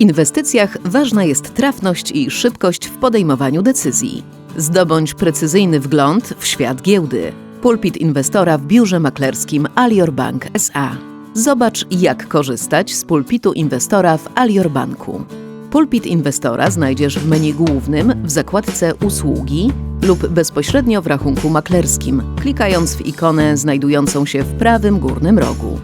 Inwestycjach ważna jest trafność i szybkość w podejmowaniu decyzji. Zdobądź precyzyjny wgląd w świat giełdy. Pulpit inwestora w biurze maklerskim Alior Bank SA. Zobacz, jak korzystać z pulpitu inwestora w Alior Banku. Pulpit inwestora znajdziesz w menu głównym w zakładce Usługi lub bezpośrednio w rachunku maklerskim, klikając w ikonę znajdującą się w prawym górnym rogu.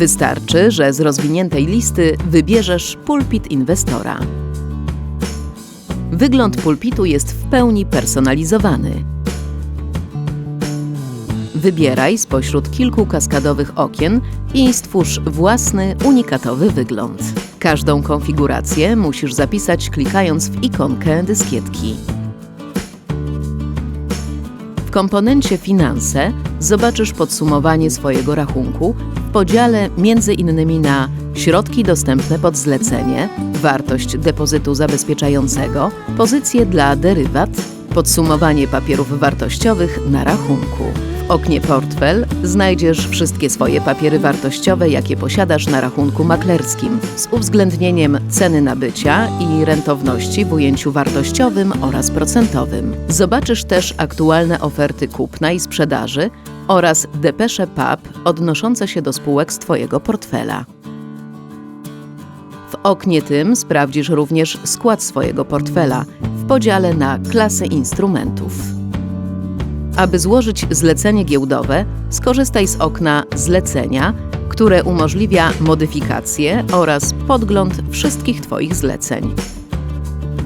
Wystarczy, że z rozwiniętej listy wybierzesz pulpit inwestora. Wygląd pulpitu jest w pełni personalizowany. Wybieraj spośród kilku kaskadowych okien i stwórz własny, unikatowy wygląd. Każdą konfigurację musisz zapisać klikając w ikonkę dyskietki. W komponencie Finanse zobaczysz podsumowanie swojego rachunku w podziale między innymi na środki dostępne pod zlecenie, wartość depozytu zabezpieczającego, pozycje dla derywat, podsumowanie papierów wartościowych na rachunku. Oknie Portfel znajdziesz wszystkie swoje papiery wartościowe, jakie posiadasz na rachunku maklerskim, z uwzględnieniem ceny nabycia i rentowności w ujęciu wartościowym oraz procentowym. Zobaczysz też aktualne oferty kupna i sprzedaży oraz depesze PAP odnoszące się do spółek z Twojego portfela. W oknie tym sprawdzisz również skład swojego portfela w podziale na klasy instrumentów. Aby złożyć zlecenie giełdowe, skorzystaj z okna Zlecenia, które umożliwia modyfikację oraz podgląd wszystkich Twoich zleceń.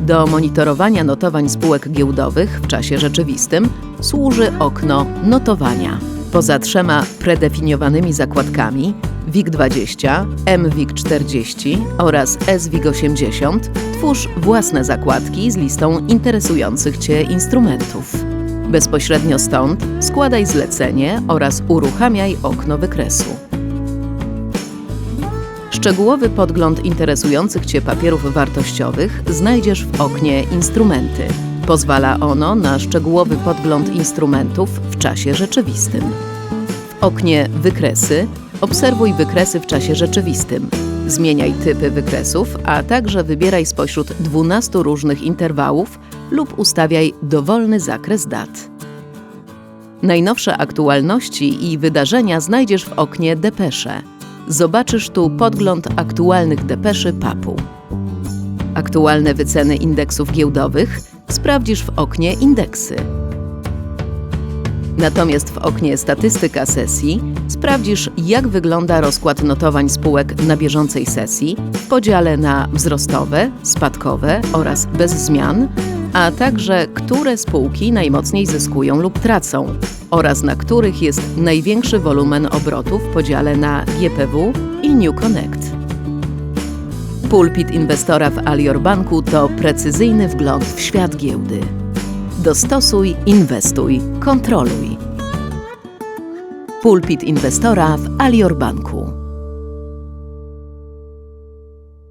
Do monitorowania notowań spółek giełdowych w czasie rzeczywistym służy okno Notowania. Poza trzema predefiniowanymi zakładkami WIG20, MWIG40 oraz SWIG80 twórz własne zakładki z listą interesujących Cię instrumentów. Bezpośrednio stąd składaj zlecenie oraz uruchamiaj okno wykresu. Szczegółowy podgląd interesujących Cię papierów wartościowych znajdziesz w oknie Instrumenty. Pozwala ono na szczegółowy podgląd instrumentów w czasie rzeczywistym. W oknie Wykresy obserwuj wykresy w czasie rzeczywistym. Zmieniaj typy wykresów, a także wybieraj spośród 12 różnych interwałów lub ustawiaj dowolny zakres dat. Najnowsze aktualności i wydarzenia znajdziesz w oknie Depesze. Zobaczysz tu podgląd aktualnych depeszy PAP-u. Aktualne wyceny indeksów giełdowych sprawdzisz w oknie Indeksy. Natomiast w oknie Statystyka sesji sprawdzisz, jak wygląda rozkład notowań spółek na bieżącej sesji w podziale na wzrostowe, spadkowe oraz bez zmian, a także które spółki najmocniej zyskują lub tracą oraz na których jest największy wolumen obrotu w podziale na GPW i New Connect. Pulpit inwestora w Alior Banku to precyzyjny wgląd w świat giełdy. Dostosuj, inwestuj, kontroluj. Pulpit inwestora w Alior Banku.